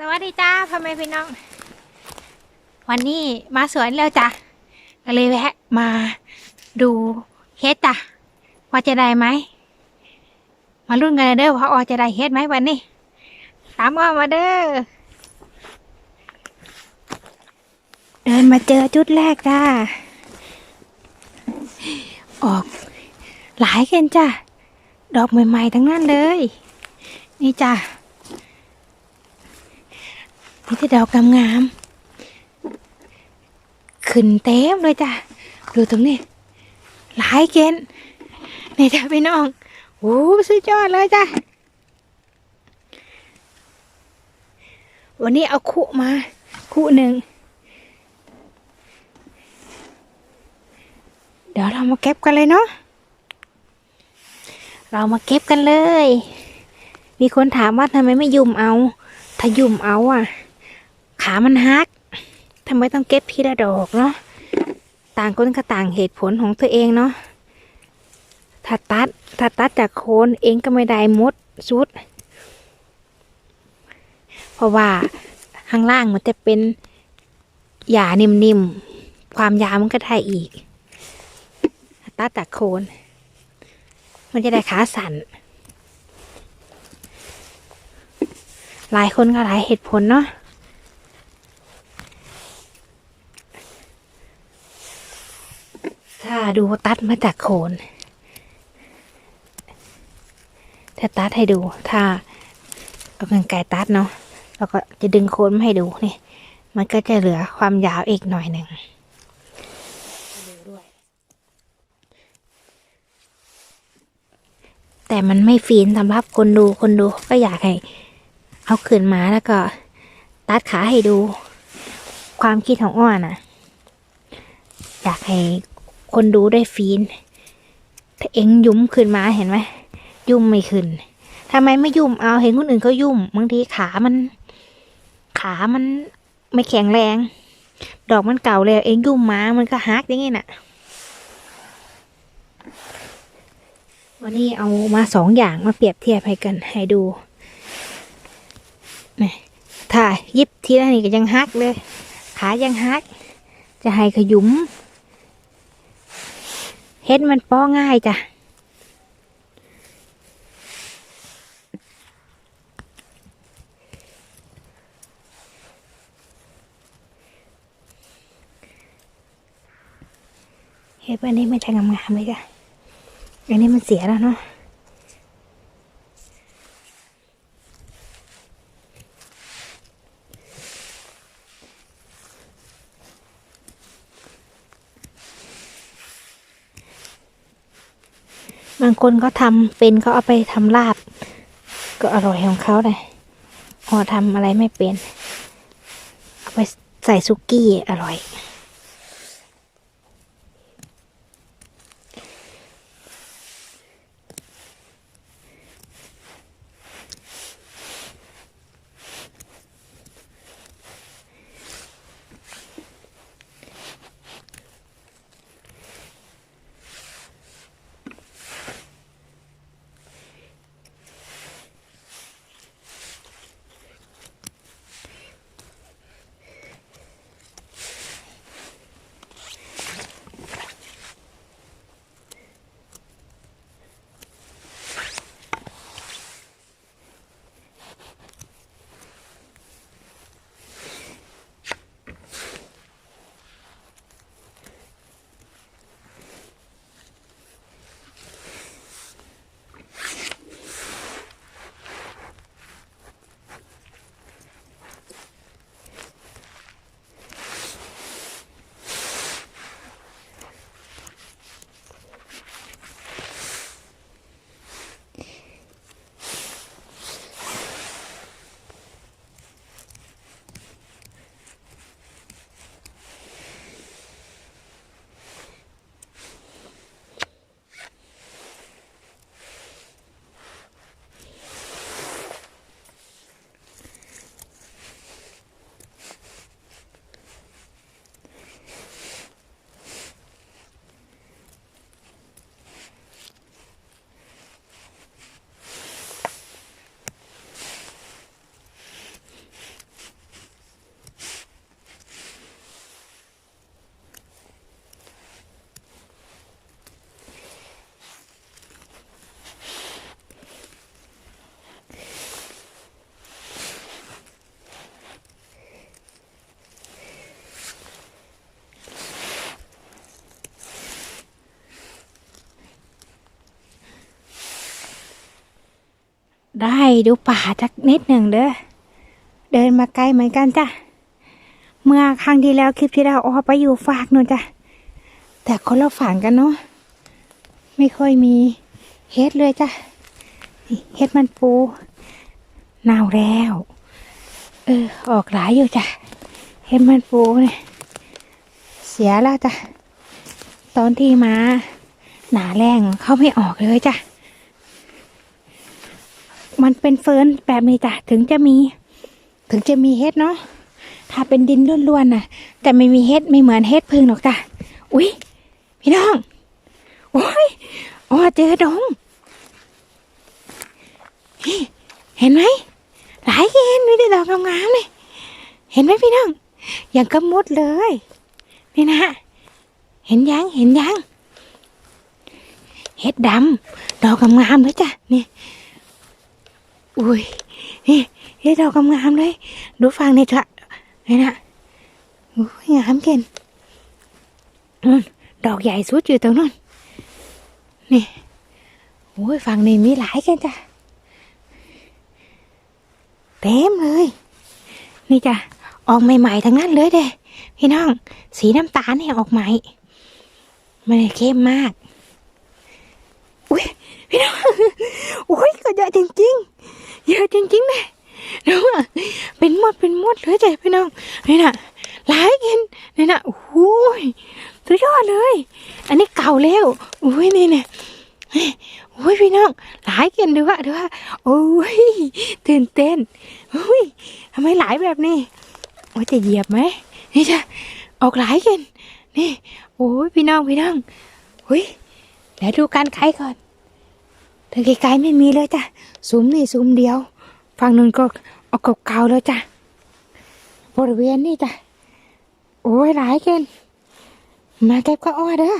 สวัสดีจ้าพ่อแม่พี่น้อง วันนี้มาสวนแล้วจ้ะก็เลยแวะมาดูเฮ็ดจ้ะว่าจะได้ไหม มาลุ้นกันเลยเด้อว่าออจะได้เฮ็ดไหมวันนี้ตามอ้อมาเด้อเดินมาเจอจุดแรกจ้าออก หลายเกันจ้ะดอกใหม่ๆทั้งนั้นเลย นี่จ้ะ นี่จะดอกงามๆขึ้นเต็มเลยจ้ะ ดูตรงนี้ หลายเกณฑ์นี่จ้ะพี่น้อง โอ้สุดยอดเลยจ้ะ วันนี้เอาคู่มา คู่หนึ่ง เดี๋ยวเรามาเก็บกันเลยเนาะ เรามาเก็บกันเลย มีคนถามว่าทำไมไม่ยุ่มเอา ถ้ายุ่มเอาอะ ขามันหักทำไมต้องเก็บทีละดอกเนาะต่างคนก็ต่างเหตุผลของตัวเองเนาะถ้าตัดถ้าตัดจากโคนเองก็ไม่ได้มดชุด เพราะว่าข้างล่างมันจะเป็นหญ้านิ่มๆ ความยาวมันก็ได้อีกถ้าตัดจากโคน มันจะได้ขาสั่นหลายคนก็หลายเหตุผลเนาะ ถ้าดูตัดมาจากโคนถ้าตัดให้ดู ถ้าเอากรรไกรตัดเนาะแล้วก็จะดึงโคนมาให้ดูนี่ มันก็จะเหลือความยาวอีกหน่อยหนึ่งดูด้วยแต่มันไม่ฟีนสำหรับคนดูคนดูก็อยากให้ เอาขึ้นมาแล้วก็ ตัดขาให้ดู ความคิดของอ้อนอะอยากให้ คนดูได้ฟีน ถ้าเอ็งยุ้มขึ้นมาเห็นไหมยุ่มไม่ขึ้นทำไมไม่ยุ่มเอาเห็นคนอื่นเขายุ่มบางทีขามัน ขามันไม่แข็งแรง ดอกมันเก่าแล้วเอ็งยุ่มมามันก็ฮักอย่างงี้น่ะ วันนี้เอามาสองอย่างมาเปรียบเทียบให้กันให้ดูนี่ถ้ายิบทีละนี่ก็ยังฮักเลย ขายังฮัก จะให้ขยุม เฮ็ดมันป้อง่ายจ้ะเฮ็ดอันนี้ไม่ใช่งามๆเลยจ้ะอันนี้มันเสียแล้วเนาะางคนก็ทำเป็นเขาเอาไปทำลาบ ก็อร่อยของเขาเลยพอทำอะไรไม่เป็น เอาไปใส่ซุกี้อร่อย ได้ดูป่าจักนิดหนึ่งเด้อ เดินมาไกลเหมือนกันจ้ะ เมื่อครั้งที่แล้วคลิปที่แล้วออกไปอยู่ฝากนู่นจ้ะ แต่คนละฝั่งกันเนาะ ไม่ค่อยมีเฮ็ดเลยจ้ะ เฮ็ดมันปูเน่าแล้ว เออ ออกหลายอยู่จ้ะ เฮ็ดมันปูเนี่ย เสียแล้วจ้ะ ตอนที่มาหนาแรงเข้าไม่ออกเลยจ้ะ มันเป็นเฟิร์นแบบนี้จ้ะถึงจะมี ถึงจะมีเฮ็ดเนาะถ้าเป็นดินล้วนๆน่ะ แต่ไม่มีเฮ็ดไม่เหมือนเฮ็ดพึ่งหรอกจ้ะอุ๊ยพี่น้องโอ้ยอ๋อเจอดงเห็นไหมหลายเห็นไม่ได้ดอกงามๆเลยเห็นไหมพี่น้องอย่างกระมุดเลยนี่นะเห็นยังเห็นยังเห็ดดำดอกงามๆเลยจ้ะนี่ อุ้ยนี่เห็ดอกงามๆเลย ดูฟังนี่เถอะนี่นะอุ้ยงามเกินนู่นดอกใหญ่สุดอยู่ตรงนู้นนี่โอ้ยฝั่งนี้มีหลายกันจ้ะเต็มเลย นี่จ้ะออกใหม่ๆทั้งนั้นเลยเด้พี่น้อง สีน้ำตาลเนี่ยออกใหม่ม่ได้เข้มมาก อุ้ยพี่น้องอุ้ยก็เยอะจริงๆ เยอะจริงๆเลยดูอะเป็นมดเป็นมดเลยจ้ะพี่น้องนี่น่ะหลายกินนี่น่ะโอ้ยสุดยอดเลย อันนี้เก่าแล้วอุ้ยนี่เนี่ยเฮ้ยโอ้ยพี่น้องหลายกินดูว่าดูว่าโอ้ยตื่นเต้นอุ้ยทำไมหลายแบบนี้โอ้ยจะเหยียบไหมนี่จ้ะออกหลายกินนี่โอ้ยพี่น้องพี่น้องอุ้ยเดี๋ยวดูการไขก่อน ทางไกลๆไม่มีเลยจ้ะซุ้มนี่ซุ้มเดียวฝั่งนึงก็เอาเก่าๆแล้วจ้ะบริเวณนี่จ้ะโอ้ยหลายเกินมาเก็บก็อ้อเด้อ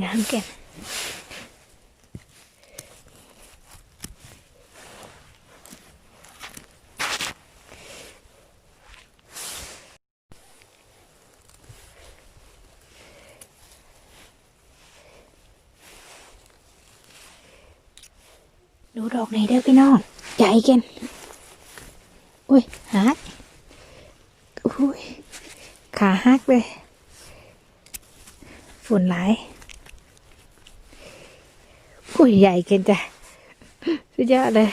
งามเกินดูดอกไหนเด้อพี่น้องใหญ่เกินอุ้ยหักอุ้ยขาหักเลยฝุ่นหลาย อุ้ยใหญ่เกินจ้ะสุดยอดเลย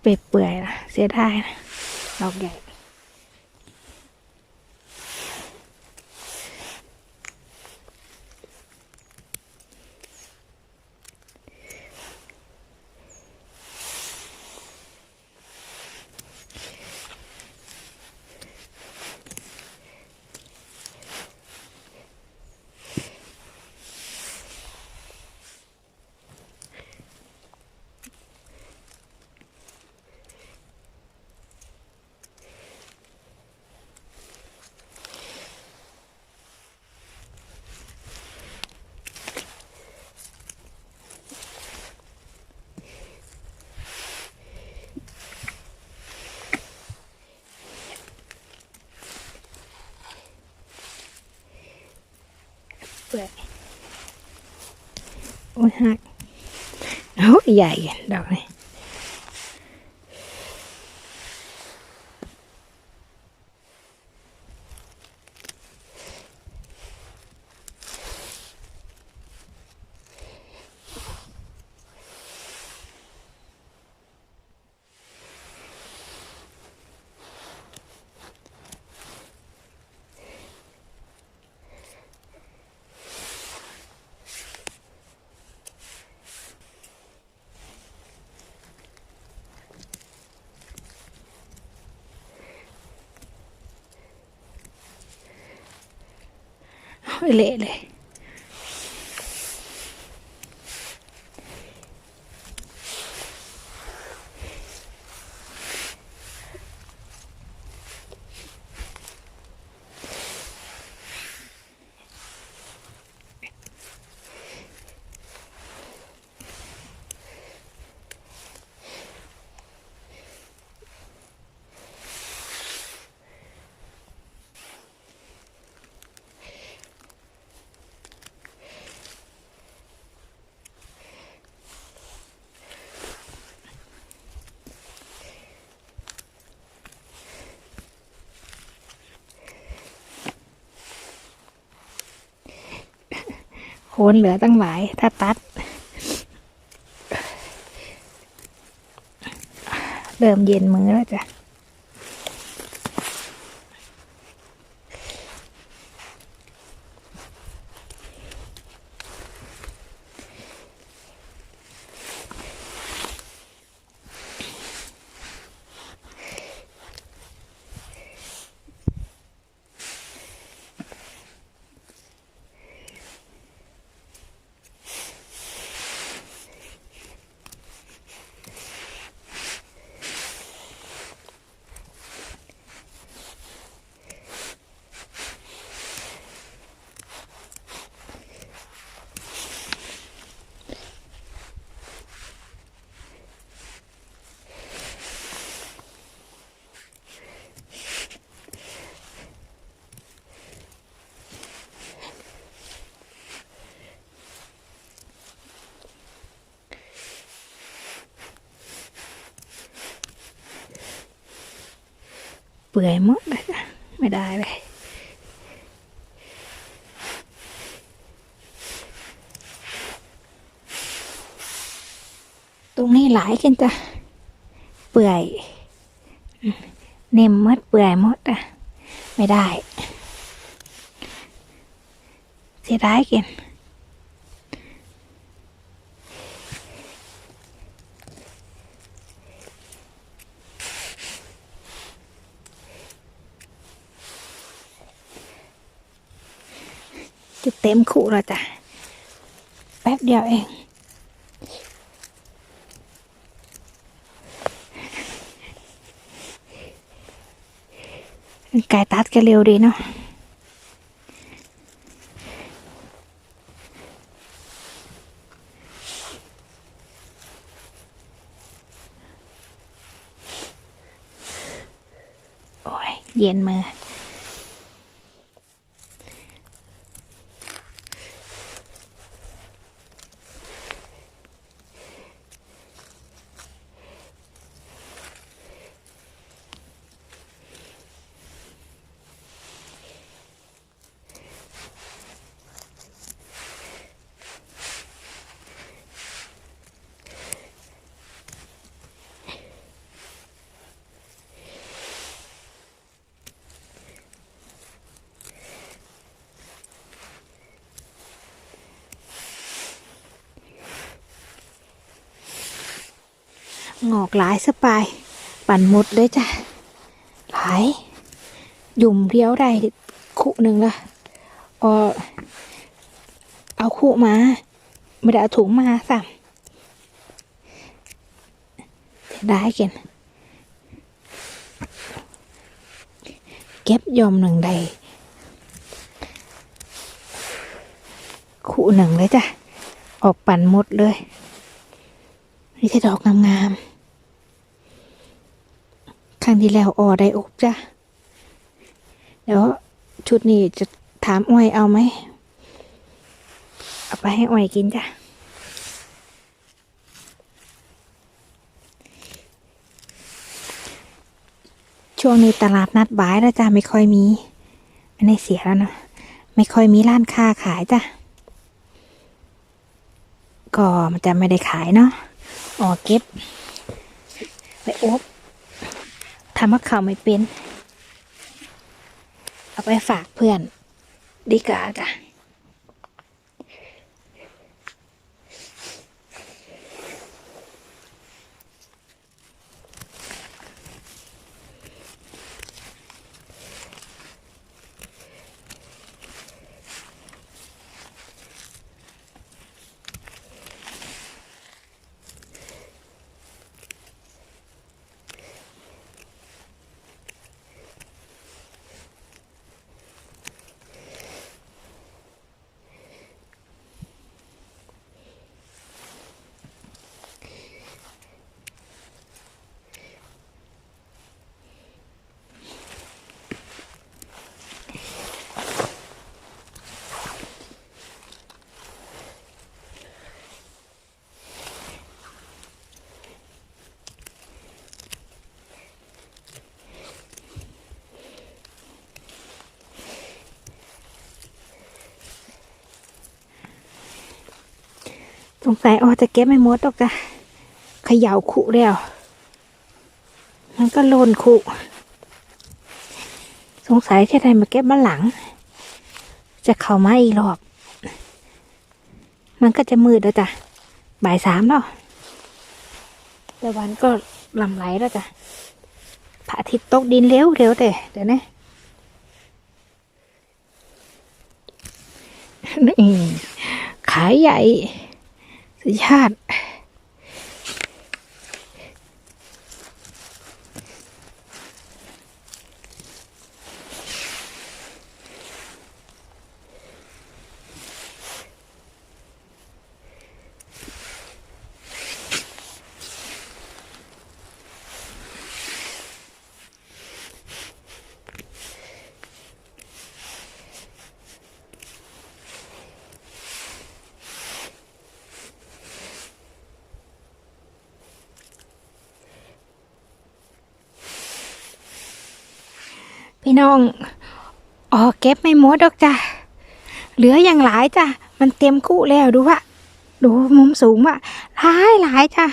เปื่อยๆนะเสียดายนะดอกใหญ่ เปื่อยโอ้ยหักโอ้ยใหญ่ดอกนี้โอ้ยเละ เลย นเหลือตั้งหลาย ถ้าตัด เริ่มเย็นมือแล้วจ้ะ ปื่อยหมดเลยไม่ได้เลยตรงนี้หลายกันจ้ะ เปื่อยเน็มมดเปื่อยมดอะ ไม่ได้ เสียดายเกินะเต็มขู่แล้วจ้ะ แป๊บเดียวเอง ไก่ตัดก็เร็วดีเนาะโอ้ยเย็นมือ งอกหลายสปายปั่นหมดเลยจ้ะหลายหยุ่มเดียวได้คู่หนึ่งละเออเอาคู่มาไม่ได้เอาถุงมาสั่ได้เกันเก็บยอมหนึ่งใดคู่หนึ่งเลยจ้ะ ออกปั่นหมดเลย นี่ใช่ดอกงามๆ รั้งที่แล้วออได้อบจ้ะ เดี๋ยวชุดนี้จะถามอ้อยเอาไหม เอาไปให้อ้อยกินจ้ะ ช่วงนี้ตลาดนัดบ่ายแล้วจ้ะไม่ค่อยมีอันนี้เสียแล้วนะ ไม่ค่อยมีร้านค้าขายจ้ะ ก็มันจะไม่ได้ขายเนาะออเก็บ ไปอบ ทำมะขามไม่เป็น เอาไปฝากเพื่อน ดีกว่าจ้ะ งสัยอ๋อจะเก็บไม่หมดหรอกจ้ะเขย่าขุแล้ว มันก็โลนขุสงสัยจะได้มาเก็บมาหลัง จะเข้ามาอีกรอบ มันก็จะมืดแล้วจ้ะบ่ายสามแล้วแต่วันก็ลำไหลแล้วจ้ะพระอาทิตย์ตกดินเร็วเร็วแต่เดี๋ยวนะนี่ขายใหญ่ ญาติ พี่น้องอ๋อเก็บไม่หมดดอกจ้ะเหลืออย่างหลายจ้ะมันเต็มคู่แล้วดูวะดูมุมสูงว่ะหลายหลายจ้ะ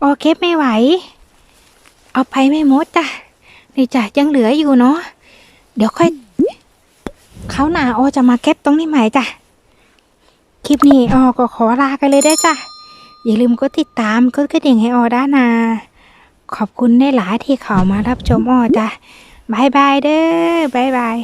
ออเก็บไม่ไหว เอาไปไม่หมดจ้ะนี่จ้ะยังเหลืออยู่เนาะเดี๋ยวค่อยเขาหนาออจะมาเก็บตรงนี้ใหม่จ้ะคลิปนี้ออก็ขอลากันเลยได้จ้ะอย่าลืมกดติดตามกดกระดิ่งให้ออด้านา ขอบคุณได้หลายที่เขามารับชมออจ้ะ บายบายเด้อบายบาย